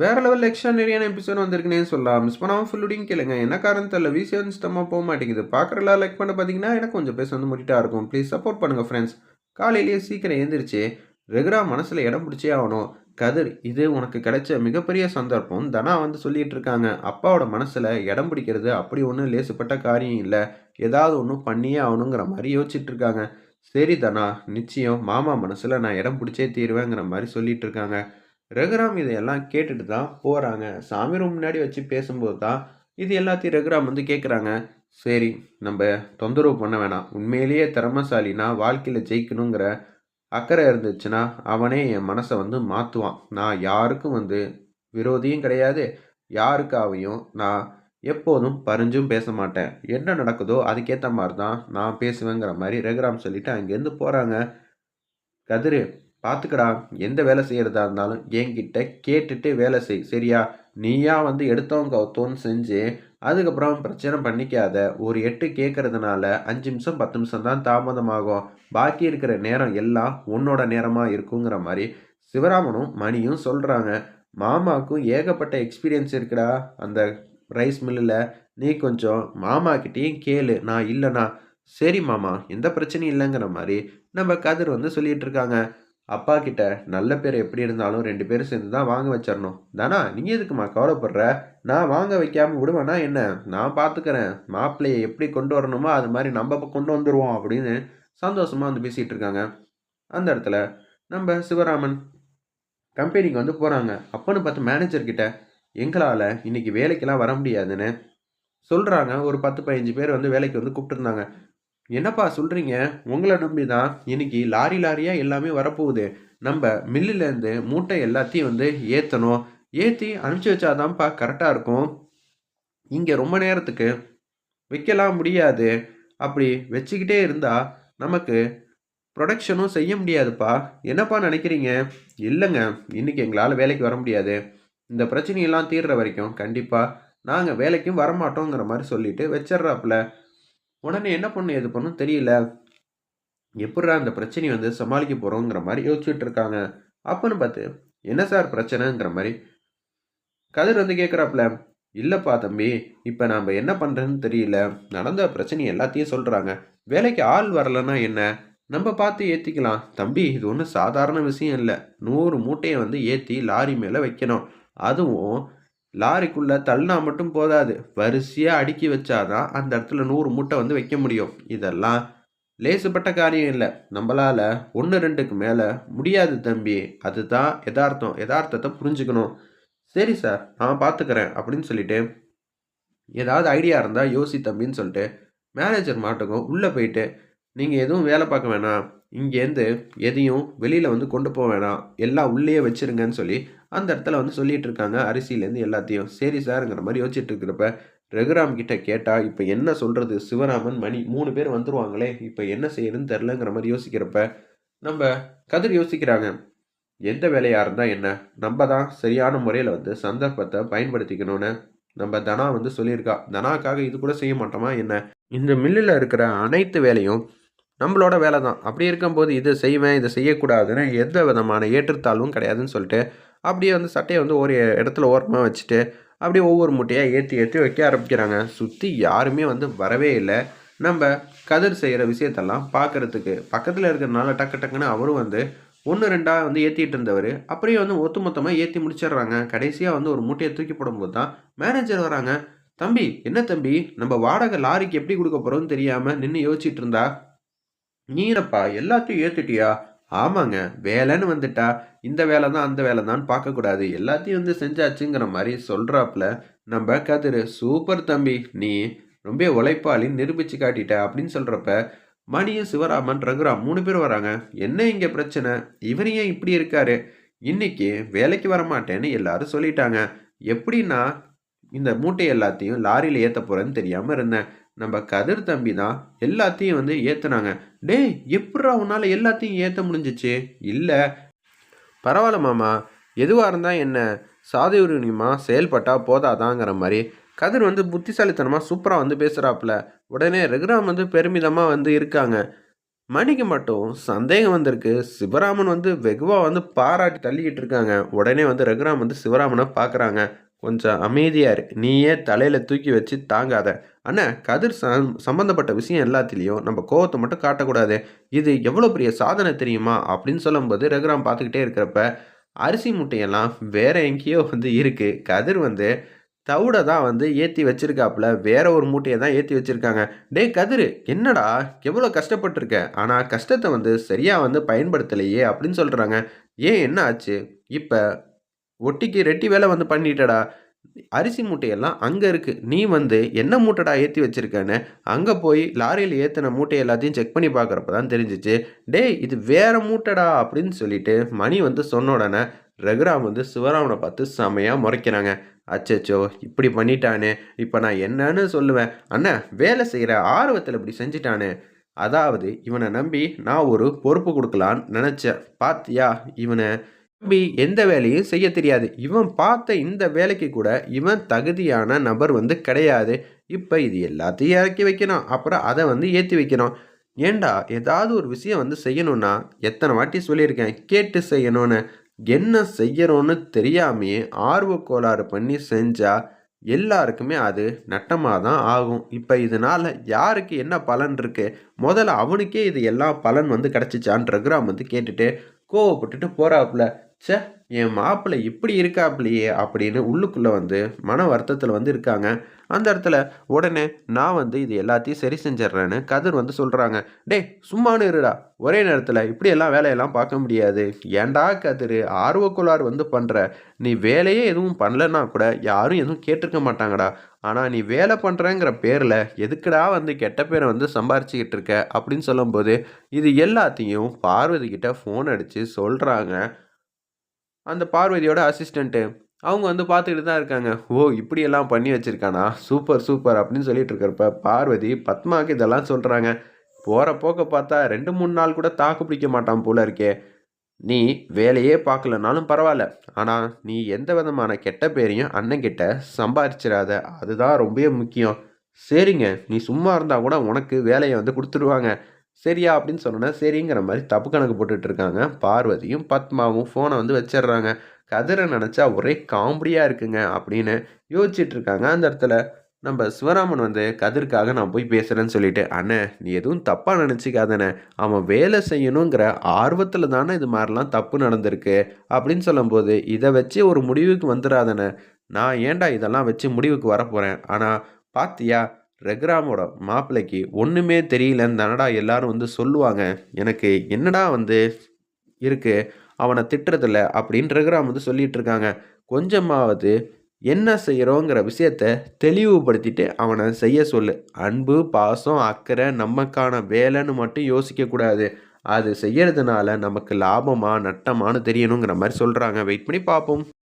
வேற level எக்ஸ்ட்ரானரியான episode வந்திருக்குனே சொல்லலாம். Miss பண்ணாமல் ஃபுல்லுடையும் கேளுங்க. என்ன காரணம் தெரியல. விசி சுத்தமாக போக மாட்டேங்குது. பார்க்குறலாம் லைக் பண்ண பார்த்தீங்கன்னா எனக்கு கொஞ்சம் பேச வந்து முடிட்டாக இருக்கும். ப்ளீஸ் சப்போர்ட் பண்ணுங்கள் ஃப்ரெண்ட்ஸ் காலையிலேயே சீக்கிரம் எழுந்திரிச்சு ரெகுலராக மனசில் இடம் பிடிச்சே ஆகணும். கதிர் இது உனக்கு கிடைச்ச மிகப்பெரிய சந்தர்ப்பம். தனா வந்து சொல்லிகிட்டு இருக்காங்க. அப்பாவோட மனசில் இடம் பிடிக்கிறது அப்படி ஒன்றும் லேசுப்பட்ட காரியம் இல்லை. ஏதாவது ஒன்றும் பண்ணியே ஆகணுங்கிற மாதிரி யோசிச்சுட்டு இருக்காங்க. சரி தனா நிச்சயம் மாமா மனசில் நான் இடம் பிடிச்சே தீருவேங்கிற மாதிரி சொல்லிகிட்டு இருக்காங்க. ரகுராம் இதையெல்லாம் கேட்டுட்டு தான் போகிறாங்க சாமி ரூம் முன்னாடி வச்சு பேசும்போது தான் இது எல்லாத்தையும் ரகுராம் வந்து கேட்குறாங்க சரி நம்ம தொந்தரவு பண்ண வேணாம். உண்மையிலேயே திறமசாலினா வாழ்க்கையில் ஜெயிக்கணுங்கிற அக்கறை இருந்துச்சுன்னா அவனே என் மனசை வந்து மாற்றுவான் நான் யாருக்கும் வந்து விரோதியும் கிடையாது. யாருக்காவையும் நான் எப்போதும் பறிஞ்சும் பேச மாட்டேன். என்ன நடக்குதோ அதுக்கேற்ற மாதிரி தான் நான் பேசுவேங்கிற மாதிரி ரகுராம் சொல்லிட்டு அங்கேருந்து போகிறாங்க கதிரு பார்த்துக்கடா எந்த வேலை செய்கிறதா இருந்தாலும் என்கிட்ட கேட்டுட்டு வேலை செய் சரியா? நீயா வந்து எடுத்தவங்க கவுத்தோன்னு செஞ்சு அதுக்கப்புறம் பிரச்சனை பண்ணிக்காத. ஒரு எட்டு கேட்கறதுனால அஞ்சு நிமிஷம் பத்து நிமிஷம் தான் தாமதமாகும். பாக்கி இருக்கிற நேரம் எல்லாம் உன்னோட நேரமாக இருக்குங்கிற மாதிரி சிவராமனும் மணியும் சொல்கிறாங்க மாமாவுக்கும் ஏகப்பட்ட எக்ஸ்பீரியன்ஸ் இருக்குடா அந்த ரைஸ் மில்லில் நீ கொஞ்சம் மாமா கிட்டேயும் கேளு நான் இல்லைண்ணா சரி மாமா எந்த பிரச்சனையும் இல்லைங்கிற மாதிரி நம்ம கதிர் வந்து சொல்லிகிட்டு இருக்காங்க. அப்பா கிட்ட நல்ல பேர் எப்படி இருந்தாலும் ரெண்டு பேரும் சேர்ந்து தான் வாங்க வச்சிடணும் தானா? நீ எதுக்குமா கவலைப்படுற? நான் வாங்க வைக்காம விடுவேனா என்ன? நான் பார்த்துக்கிறேன் மாப்பிள்ளையை எப்படி கொண்டு வரணுமோ அது மாதிரி நம்ம கொண்டு வந்துடுவோம் அப்படின்னு சந்தோஷமாக வந்து பேசிகிட்டு இருக்காங்க. அந்த இடத்துல நம்ம சிவராமன் கம்பெனிக்கு வந்து போகிறாங்க அப்பன்னு பார்த்து மேனேஜர்கிட்ட எங்களால் இன்றைக்கி வேலைக்கெல்லாம் வர முடியாதுன்னு சொல்கிறாங்க ஒரு பத்து பதினஞ்சு பேர் வந்து வேலைக்கு வந்து கூப்பிட்டுருந்தாங்க என்னப்பா சொல்கிறீங்க உங்களை நம்பி தான் இன்னைக்கு லாரி லாரியாக எல்லாமே வரப்போகுது. நம்ம மில்லுலேருந்து மூட்டை எல்லாத்தையும் வந்து ஏற்றணும் ஏற்றி அனுப்பிச்சி வச்சாதான்ப்பா கரெக்டாக இருக்கும். இங்கே ரொம்ப நேரத்துக்கு வைக்கலாம் முடியாது. அப்படி வச்சுக்கிட்டே இருந்தால் நமக்கு ப்ரொடக்ஷனும் செய்ய முடியாதுப்பா. என்னப்பா நினைக்கிறீங்க? இல்லைங்க. இன்றைக்கி எங்களால் வேலைக்கு வர முடியாது. இந்த பிரச்சனையெல்லாம் தீர்ற வரைக்கும் கண்டிப்பாக நாங்கள் வேலைக்கும் வரமாட்டோங்கிற மாதிரி சொல்லிட்டு வச்சிட்றாப்புல. உடனே என்ன பண்ணு எது பண்ணும் தெரியல. எப்படிடா அந்த பிரச்சனையை வந்து சமாளிக்க போகிறோங்கிற மாதிரி யோசிச்சுட்டு இருக்காங்க. அப்போன்னு பார்த்து என்ன சார் பிரச்சனைங்கிற மாதிரி கதிர் வந்து கேட்குறாப்புல இல்லைப்பா தம்பி இப்போ நாம் என்ன பண்ணுறதுன்னு தெரியல. நடந்த பிரச்சனை எல்லாத்தையும் சொல்கிறாங்க வேலைக்கு ஆள் வரலன்னா என்ன? நம்ம பார்த்து ஏற்றிக்கலாம் தம்பி இது ஒன்றும் சாதாரண விஷயம் இல்லை. நூறு மூட்டையை வந்து ஏற்றி லாரி மேலே வைக்கணும். அதுவும் லாரிக்குள்ளே தள்ளினா மட்டும் போதாது. வரிசையாக அடுக்கி வச்சாதான் அந்த இடத்துல நூறு மூட்டை வந்து வைக்க முடியும். இதெல்லாம் லேசுப்பட்ட காரியம் இல்லை. நம்மளால் ஒன்று ரெண்டுக்கு மேலே முடியாது தம்பி. அதுதான் யதார்த்தம். யதார்த்தத்தை புரிஞ்சுக்கணும். சரி சார் நான் பார்த்துக்கிறேன் அப்படின்னு சொல்லிட்டு ஏதாவது ஐடியா இருந்தால் யோசி தம்பின்னு சொல்லிட்டு மேனேஜர் மாட்டுக்கும் உள்ளே போயிட்டு நீங்கள் எதுவும் வேலை பார்க்க வேணாம். இங்கேருந்து எதையும் வெளியில் வந்து கொண்டு போக வேணாம். எல்லாம் உள்ளேயே வச்சிருங்கன்னு சொல்லி அந்த இடத்துல வந்து சொல்லிகிட்டு இருக்காங்க. அரிசியிலேருந்து எல்லாத்தையும். சரி சார்ங்கிற மாதிரி யோசிச்சுட்டு இருக்கிறப்ப ரகுராம் கிட்ட கேட்டால் இப்போ என்ன சொல்கிறது சிவராமன் மணி மூணு பேர் வந்துருவாங்களே. இப்போ என்ன செய்யணும்னு தெரிலங்கிற மாதிரி யோசிக்கிறப்ப நம்ம கதிர் யோசிக்கிறாங்க. எந்த வேலையாக இருந்தால் என்ன? நம்ம தான் சரியான முறையில் வந்து சந்தர்ப்பத்தை பயன்படுத்திக்கணும்னு நம்ம தனா வந்து சொல்லியிருக்கா. தனாக்காக இது கூட செய்ய மாட்டோமா? என்ன? இந்த மில்லில் இருக்கிற அனைத்து வேலையும் நம்மளோட வேலை தான். அப்படி இருக்கும்போது இதை செய்வேன் இதை செய்யக்கூடாதுன்னு எந்த விதமான ஏற்றுத்தாழ்வும் கிடையாதுன்னு சொல்லிட்டு அப்படியே வந்து சட்டையை வந்து ஒரு இடத்துல ஓரமாக வச்சுட்டு அப்படியே ஒவ்வொரு மூட்டையாக ஏற்றி ஏற்றி வைக்க ஆரம்பிக்கிறாங்க. சுற்றி யாருமே வந்து வரவே இல்லை. நம்ம கதிர் செய்கிற விஷயத்தெல்லாம் பார்க்குறதுக்கு பக்கத்தில் இருக்கிறனால டக்கு டக்குன்னு அவரும் வந்து ஒன்று ரெண்டாக வந்து ஏற்றிட்டு இருந்தவர் அப்படியே வந்து ஒத்து மொத்தமாக ஏற்றி முடிச்சிடுறாங்க. கடைசியாக வந்து ஒரு மூட்டையை தூக்கி போடும்போது தான் மேனேஜர் வராங்க. தம்பி என்ன தம்பி? நம்ம வாடகை லாரிக்கு எப்படி கொடுக்க போகிறோம்னு தெரியாமல் நின்று யோசிச்சுட்டு இருந்தா? நீனப்பா எல்லாத்தையும் ஏற்றுட்டியா ஆமாங்க வேலைன்னு வந்துட்டா இந்த வேலை தான் அந்த வேலை தான் பார்க்கக்கூடாது. எல்லாத்தையும் வந்து செஞ்சாச்சுங்கிற மாதிரி சொல்கிறாப்புல நம்ம கதிர் சூப்பர் தம்பி நீ ரொம்ப உழைப்பாளின்னு நிரூபித்து காட்டிட்ட அப்படின்னு சொல்கிறப்ப மணியும் சிவராமன் ரகுராம் மூணு பேர் வராங்க. என்ன இங்கே பிரச்சனை? இவர் ஏன் இப்படி இருக்காரு? இன்னைக்கு வேலைக்கு வர மாட்டேன்னு எல்லாரும் சொல்லிட்டாங்க. எப்படின்னா இந்த மூட்டை எல்லாத்தையும் லாரியில் ஏற்ற போகிறேன்னு தெரியாமல் இருந்தேன். நம்ம கதிர் தம்பி தான் எல்லாத்தையும் வந்து ஏற்றுனாங்க டேய் எப்படா உன்னால் எல்லாத்தையும் ஏற்ற முடிஞ்சிச்சு? இல்லை. பரவாயில்ல மாமா. எதுவாக இருந்தால் என்ன? சாதுரியமாக செயல்பட்டால் போதாதாங்கிற மாதிரி. கதிர் வந்து புத்திசாலித்தனமாக சூப்பராக வந்து பேசுகிறாப்புல உடனே ரகுராம் வந்து பெருமிதமாக வந்து இருக்காங்க. மணிக்கு மட்டும் சந்தேகம் வந்திருக்கு. சிவராமன் வந்து வெகுவாக வந்து பாராட்டி தள்ளிக்கிட்டு இருக்காங்க. உடனே வந்து ரகுராம் வந்து சிவராமனை பார்க்குறாங்க கொஞ்சம் அமைதியா இரு. நீயே தலையில் தூக்கி வச்சு தாங்காத. அண்ணா கதிர் சம் சம்மந்தப்பட்ட விஷயம் எல்லாத்துலேயும் நம்ம கோவத்தை மட்டும் காட்டக்கூடாது. இது எவ்வளோ பெரிய சாதனை தெரியுமா? அப்படின்னு சொல்லும்போது ரகுராம் பார்த்துக்கிட்டே இருக்கிறப்ப அரிசி மூட்டையெல்லாம் வேற எங்கேயோ வந்து இருக்குது கதிர் வந்து தவிட தான் வந்து ஏற்றி வச்சிருக்காப்புல. வேற ஒரு மூட்டையை தான் ஏற்றி வச்சுருக்காங்க. டே கதிர் என்னடா? எவ்வளோ கஷ்டப்பட்டிருக்க? ஆனால் கஷ்டத்தை வந்து சரியாக வந்து பயன்படுத்தலையே அப்படின்னு சொல்கிறாங்க ஏன் என்ன ஆச்சு? இப்போ ஒட்டிக்கு ரெட்டி வேலை வந்து பண்ணிட்டடா. அரிசி மூட்டையெல்லாம் அங்கே இருக்குது நீ வந்து என்ன மூட்டைடா ஏற்றி வச்சிருக்கேன்னு அங்கே போய் லாரியில் ஏற்றின மூட்டை எல்லாத்தையும் செக் பண்ணி பார்க்குறப்ப தான் தெரிஞ்சிச்சு. டேய் இது வேறு மூட்டைடா அப்படின்னு சொல்லிட்டு மணி வந்து சொன்ன உடனே ரகுராம் வந்து சிவராமனை பார்த்து செமையாக முறைக்கிறாங்க. அச்சச்சோ இப்படி பண்ணிட்டானே. இப்போ நான் என்னன்னு சொல்லுவேன். அண்ணா வேலை செய்கிற ஆர்வத்தில் இப்படி செஞ்சிட்டானே. அதாவது இவனை நம்பி நான் ஒரு பொறுப்பு கொடுக்கலான்னு நினச்சேன். பாத்தியா இவனை? தம்பி எந்த வேலையும் செய்ய தெரியாது. இவன் பார்த்த இந்த வேலைக்கு கூட இவன் தகுதியான நபர் வந்து கிடையாது. இப்போ இது எல்லாத்தையும் இறக்கி வைக்கணும். அப்புறம் அதை வந்து ஏற்றி வைக்கணும். ஏண்டா ஏதாவது ஒரு விஷயம் வந்து செய்யணும்னா எத்தனை வாட்டி சொல்லியிருக்கேன். கேட்டு செய்யணும்னு. என்ன செய்யணும்னு தெரியாமையே ஆர்வ கோளாறு பண்ணி செஞ்சால் எல்லாருக்குமே அது நட்டமாக தான் ஆகும். இப்போ இதனால் யாருக்கு என்ன பலன் இருக்குது முதல்ல அவனுக்கே இது எல்லா பலன் வந்து கிடச்சிச்சான் கிராம் வந்து கேட்டுட்டு கோவப்பட்டுட்டு போகிறாப்புல ச்சே என் மாப்பிள்ளை இப்படி இருக்காப்லையே அப்படின்னு உள்ளுக்குள்ளே வந்து மன வருத்தத்தில் வந்து இருக்காங்க. அந்த இடத்துல உடனே நான் வந்து இது எல்லாத்தையும் சரி செஞ்சிட்றேன்னு கதிர் வந்து சொல்கிறாங்க டேய் சும்மானு இருடா. ஒரே நேரத்தில் இப்படியெல்லாம் வேலையெல்லாம் பார்க்க முடியாது. ஏன்டா கதிர் ஆர்வக்குள்ளார் வந்து பண்ணுற நீ வேலையே எதுவும் பண்ணலன்னா கூட யாரும் எதுவும் கேட்டிருக்க மாட்டாங்கடா. ஆனால் நீ வேலை பண்ணுறேங்கிற பேரில் எதுக்குடா வந்து கெட்ட பேரை வந்து சம்பாரிச்சிக்கிட்டு இருக்க அப்படின்னு சொல்லும்போது இது எல்லாத்தையும் பார்வதி கிட்ட ஃபோன் அடித்து சொல்கிறாங்க அந்த பார்வதியோட அசிஸ்டண்ட்டு அவங்க வந்து பார்த்துக்கிட்டு தான் இருக்காங்க. ஓ இப்படியெல்லாம் பண்ணி வச்சுருக்கானா? சூப்பர் சூப்பர் அப்படின்னு சொல்லிட்டு இருக்கிறப்ப பார்வதி பத்மாவுக்கு இதெல்லாம் சொல்கிறாங்க போகிற போக்க பார்த்தா ரெண்டு மூணு நாள் கூட தாக்கு பிடிக்க மாட்டான் போல இருக்கே. நீ வேலையே பார்க்கலனாலும் பரவாயில்ல. ஆனால் நீ எந்த விதமான கெட்ட பேரையும் அண்ணன்கிட்ட சம்பாரிச்சிடாத. அதுதான் ரொம்ப முக்கியம். சரிங்க நீ சும்மா இருந்தால் கூட உனக்கு வேலையை வந்து கொடுத்துடுவாங்க. சரியா அப்படின்னு சொன்னோன்னா சரிங்கிற மாதிரி தப்பு கணக்கு போட்டுட்டு இருக்காங்க. பார்வதியும் பத்மாவும் ஃபோனை வந்து வச்சிடுறாங்க. கதிரை நினச்சா ஒரே காமெடியாக இருக்குங்க அப்படின்னு யோசிச்சுட்டு இருக்காங்க. அந்த இடத்துல நம்ம சிவராமன் வந்து கதிர்க்காக நான் போய் பேசுகிறேன்னு சொல்லிட்டு அண்ணே நீ எதுவும் தப்பாக நினச்சிக்காதண்ணே. அவன் வேலை செய்யணுங்கிற ஆர்வத்தில் தானே இது மாதிரிலாம் தப்பு நடந்திருக்கு. அப்படின்னு சொல்லும்போது இதை வச்சு ஒரு முடிவுக்கு வந்துடாதண்ணே. நான் ஏன்டா இதெல்லாம் வச்சு முடிவுக்கு வரப்போகிறேன் ஆனால் பாத்தியா ரெக்ராமோட மாப்பிள்ளைக்கு ஒன்றுமே தெரியலன்னு தானடா எல்லாரும் வந்து சொல்லுவாங்க. எனக்கு என்னடா வந்து இருக்குது அவனை திட்டுறதில்ல அப்படின்னு ரெக்ராம் வந்து சொல்லிகிட்டு இருக்காங்க கொஞ்சமாவது என்ன செய்கிறோங்கிற விஷயத்த தெளிவுபடுத்திட்டு அவனை செய்ய சொல்லு. அன்பு பாசம் அக்கறை நமக்கான வேலைன்னு மட்டும் யோசிக்கக்கூடாது அது செய்யறதுனால நமக்கு லாபமா நட்டமானு தெரியணுங்கிற மாதிரி சொல்கிறாங்க வெயிட் பண்ணி பார்ப்போம்.